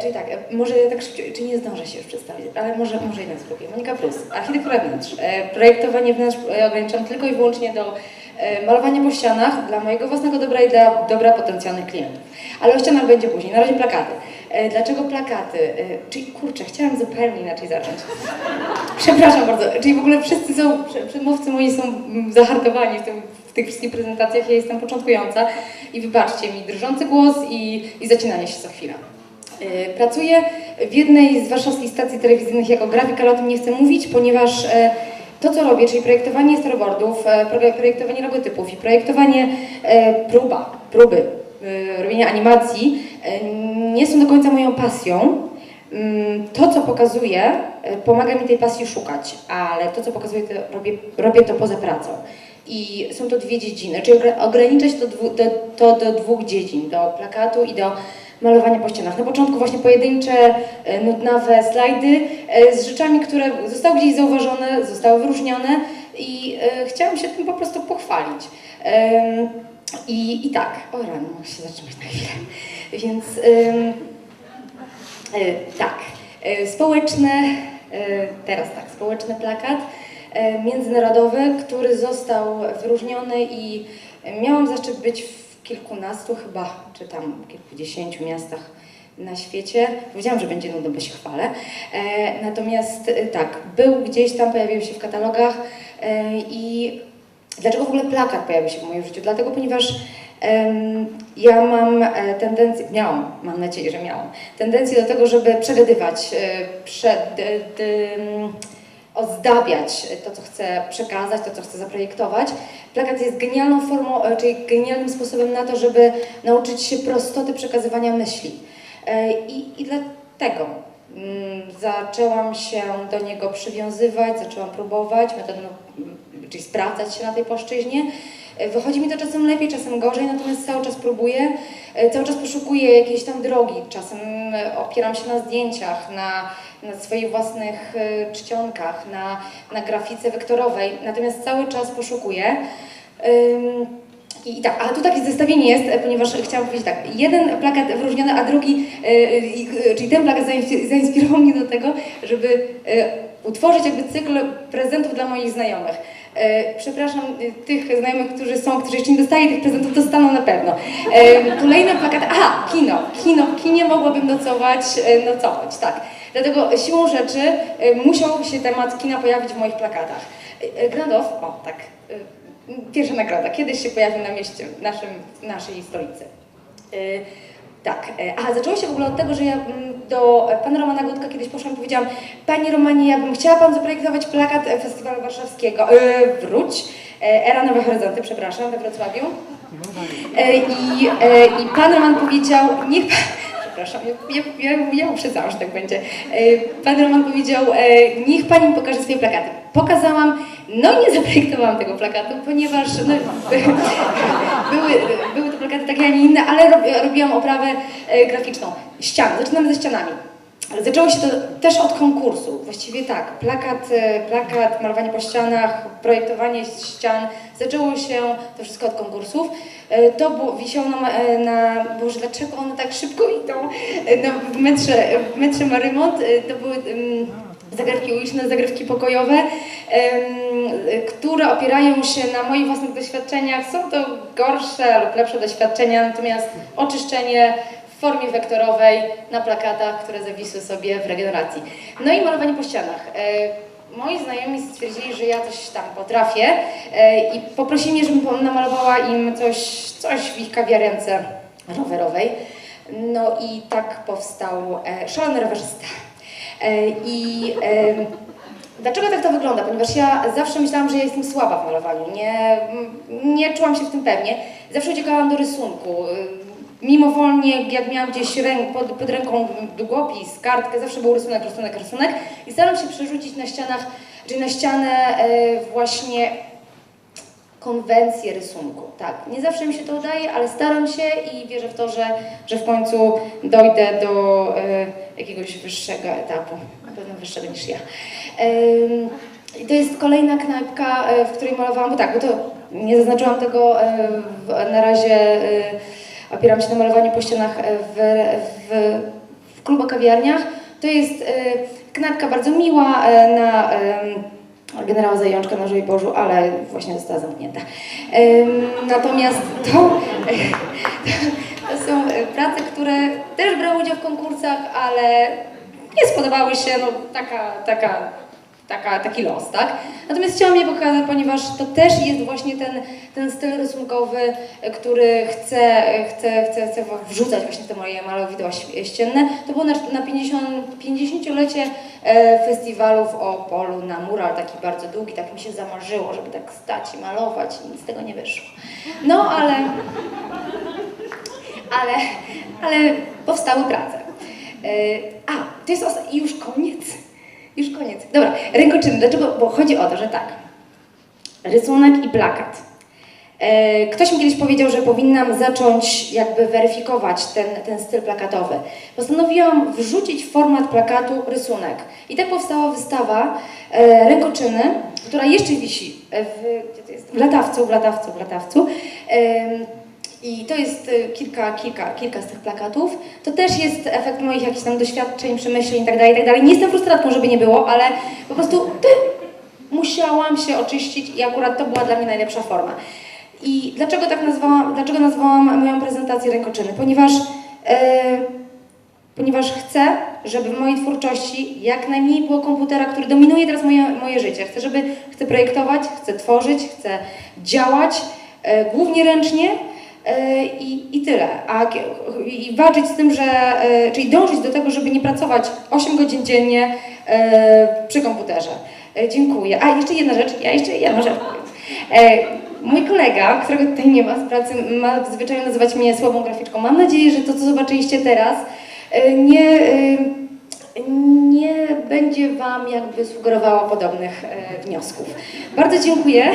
czyli tak, może ja tak szybciej, czy nie zdążę się już przedstawić, ale może, może jednak spróbuję. Monika Prus, architektura wnętrz. E, projektowanie wnętrz e, ograniczam tylko i wyłącznie do e, malowania po ścianach dla mojego własnego dobra i dla dobra potencjalnych klientów. Ale o ścianach będzie później. Na razie plakaty. Dlaczego plakaty? Czyli kurczę, chciałam zupełnie inaczej zacząć. Przepraszam bardzo, czyli w ogóle wszyscy są, prze- przedmówcy moi są zahartowani w, tym, w tych wszystkich prezentacjach, ja jestem początkująca i wybaczcie mi drżący głos i, i zacinanie się co chwila. Yy, Pracuję w jednej z warszawskich stacji telewizyjnych jako grafik, ale o tym nie chcę mówić, ponieważ e, to, co robię, czyli projektowanie storyboardów, e, pro- projektowanie logotypów i projektowanie e, próba, próby e, robienia animacji e, nie są do końca moją pasją. Mm, To, co pokazuję, e, pomaga mi tej pasji szukać, ale to, co pokazuję, to robię, robię to poza pracą. I są to dwie dziedziny, czyli ogra- ograniczać to, to do dwóch dziedzin, do plakatu i do malowania po ścianach. Na początku właśnie pojedyncze, e, nudnawe slajdy e, z rzeczami, które zostały gdzieś zauważone, zostały wyróżnione i e, chciałam się tym po prostu pochwalić. I, I tak, o rano, muszę się zatrzymać na chwilę. Więc Tak, społeczne, teraz tak, społeczny plakat międzynarodowy, który został wyróżniony i miałam zaszczyt być w kilkunastu chyba, czy tam kilkudziesięciu miastach na świecie. Powiedziałam, że będzie nudno, bo się chwalę. E, Natomiast e, tak, był gdzieś tam, pojawił się w katalogach e, i Dlaczego w ogóle plakat pojawił się w moim życiu? Dlatego, ponieważ ja mam e, tendencję, miałam, mam nadzieję, że miałam, tendencję do tego, żeby przegadywać, e, przed, mm, ozdabiać to, co chcę przekazać, to, co chcę zaprojektować. Plakat jest genialną formą, e, czyli genialnym sposobem na to, żeby nauczyć się prostoty przekazywania myśli. E, I, i dlatego mm, zaczęłam się do niego przywiązywać, zaczęłam próbować metodą, mm, czyli sprawdzać się na tej płaszczyźnie. E, Wychodzi mi to czasem lepiej, czasem gorzej, natomiast cały czas próbuję, e, cały czas poszukuję jakiejś tam drogi, czasem e, opieram się na zdjęciach, na, na swoich własnych czcionkach, na, na grafice wektorowej, natomiast cały czas poszukuję. I, I tak, a tu takie zestawienie jest, ponieważ chciałam powiedzieć tak, jeden plakat wyróżniony, a drugi, e, czyli ten plakat zainspir- zainspirował mnie do tego, żeby e, utworzyć jakby cykl prezentów dla moich znajomych. E, Przepraszam e, tych znajomych, którzy są, którzy jeszcze nie dostali tych prezentów, dostaną na pewno. E, Kolejny plakat, aha, kino. Kino, w kinie mogłabym nocować, nocować, tak. Dlatego siłą rzeczy musiał się temat kina pojawić w moich plakatach. Grandow, o tak, Pierwsza nagroda. Kiedyś się pojawił na mieście, naszym, naszej stolicy. Tak, yy, a zaczęło się w ogóle od tego, że ja mm, do pana Romana Gutka kiedyś poszłam i powiedziałam Panie Romanie, ja bym chciała pan zaprojektować plakat e, Festiwalu Warszawskiego. Yy, wróć. E, Era Nowe Horyzonty, przepraszam, we Wrocławiu. E, I, e, I pan Roman powiedział, niech pan... Przepraszam, ja, ja, ja, uprzedzałam, że tak będzie. E, Pan Roman powiedział, e, niech pani mi pokaże swoje plakaty. Pokazałam, no i nie zaprojektowałam tego plakatu, ponieważ no, były, były to plakaty takie, a nie inne, ale rob, robiłam oprawę e, graficzną. Ścian, zaczynamy ze ścianami. Zaczęło się to też od konkursu. Właściwie tak, plakat, e, plakat, malowanie po ścianach, projektowanie ścian. Zaczęło się to wszystko od konkursów. E, To było, wisiało na, e, na Boże, dlaczego one tak szybko idą? No, w, metrze, w metrze Marymont to były um, zagrywki uliczne, zagrywki pokojowe, e, które opierają się na moich własnych doświadczeniach. Są to gorsze lub lepsze doświadczenia, natomiast oczyszczenie w formie wektorowej na plakatach, które zawisły sobie w regeneracji. No i malowanie po ścianach. E, Moi znajomi stwierdzili, że ja coś tam potrafię e, i poprosili mnie, żebym namalowała im coś, coś w ich kawiarence rowerowej. No i tak powstał e, Szalony Rowerzysta. I dlaczego tak to wygląda? Ponieważ ja zawsze myślałam, że ja jestem słaba w malowaniu. Nie, nie czułam się w tym pewnie. Zawsze uciekałam do rysunku. Mimowolnie, jak miałam gdzieś ręk, pod, pod ręką długopis, kartkę, zawsze był rysunek, rysunek, rysunek i staram się przerzucić na ścianach, czyli na ścianę e, właśnie konwencję rysunku. Tak, nie zawsze mi się to udaje, ale staram się i wierzę w to, że, że w końcu dojdę do e, jakiegoś wyższego etapu, na pewno wyższego niż ja. I to jest kolejna knajpka, e, w której malowałam, bo tak, bo to nie zaznaczyłam tego na razie, opieram się na malowaniu po ścianach e, w, w, w klub o kawiarniach. To jest e, knajpka bardzo miła e, na generała Zajączka na Bożu, ale właśnie została zamknięta. Natomiast to, to są prace, które też brały udział w konkursach, ale nie spodobały się, no taka, taka, taka, taki los, tak? Natomiast chciałam je pokazać, ponieważ to też jest właśnie ten, ten styl rysunkowy, e, który chcę, e, chcę, chcę, chcę wrzucać właśnie te moje malowidła ścienne. To było na, na 50, 50-lecie e, festiwalu w Opolu na mural, taki bardzo długi, tak mi się zamarzyło, żeby tak stać i malować i nic z tego nie wyszło. No ale ale, ale powstały prace. Yy, a, to jest już koniec. Już koniec. Dobra, rękoczyny. Dlaczego? Bo chodzi o to, że tak. Rysunek i plakat. Yy, Ktoś mi kiedyś powiedział, że powinnam zacząć jakby weryfikować ten, ten styl plakatowy. Postanowiłam wrzucić w format plakatu rysunek. I tak powstała wystawa e, rękoczyny, która jeszcze wisi w, w latawcu, w latawcu, w latawcu. Em, i to jest y, kilka, kilka, kilka z tych plakatów. To też jest efekt moich jakichś tam doświadczeń, przemyśleń itd., itd. Nie jestem frustratką, żeby nie było, ale po prostu ty, musiałam się oczyścić i akurat to była dla mnie najlepsza forma. I dlaczego tak nazwałam, dlaczego nazwałam moją prezentację rękoczyny? Ponieważ, e, ponieważ chcę, żeby w mojej twórczości jak najmniej było komputera, który dominuje teraz moje, moje życie. Chcę, żeby chcę projektować, chcę tworzyć, chcę działać, e, głównie ręcznie, I, I tyle. A, I walczyć z tym, że. e, Czyli dążyć do tego, żeby nie pracować 8 godzin dziennie e, przy komputerze. E, Dziękuję. A jeszcze jedna rzecz, ja jeszcze jedną rzecz powiem. E, Mój kolega, którego tutaj nie ma z pracy, ma w zwyczaju nazywać mnie słabą graficzką. Mam nadzieję, że to, co zobaczyliście teraz, e, nie, e, nie będzie Wam jakby sugerowało podobnych e, wniosków. Bardzo dziękuję.